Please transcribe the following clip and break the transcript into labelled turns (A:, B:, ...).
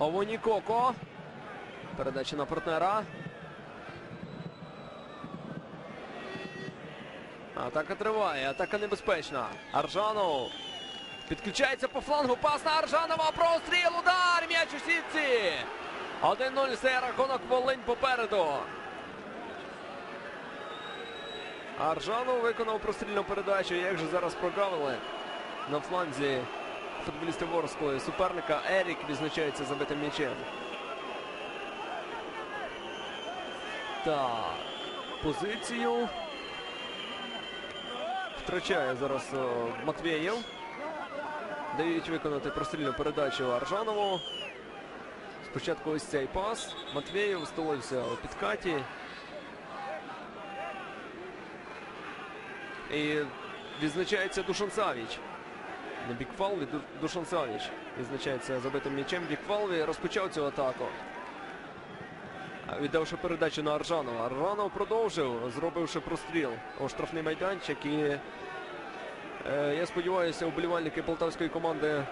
A: Овонікоко. Передача на партнера. Атака триває, атака небезпечна. Аржанов підключається по флангу. Пас на Аржанова. Простріл, удар. М'яч у сітці. 1-0 це рахунок Волинь попереду. Аржанов виконав прострільну передачу. Як же зараз прогавили на фланзі футболісти Ворскли. Суперника Ерік відзначається забитим м'ячем. Так. Позицію. Втрачає зараз Матвєєв. Дають виконати прострільну передачу Аржанову. Спочатку ось цей пас. Матвєєв столився у підкаті. І відзначається Душан Савіч. Не Бікфалві, Душан Савіч. Відзначається забитим м'ячем. Бікфалві розпочав цю атаку. Віддавши передачу на Аржанова. Аржанов продовжив, зробивши простріл у штрафний майданчик. І е, я сподіваюся, уболівальники полтавської команди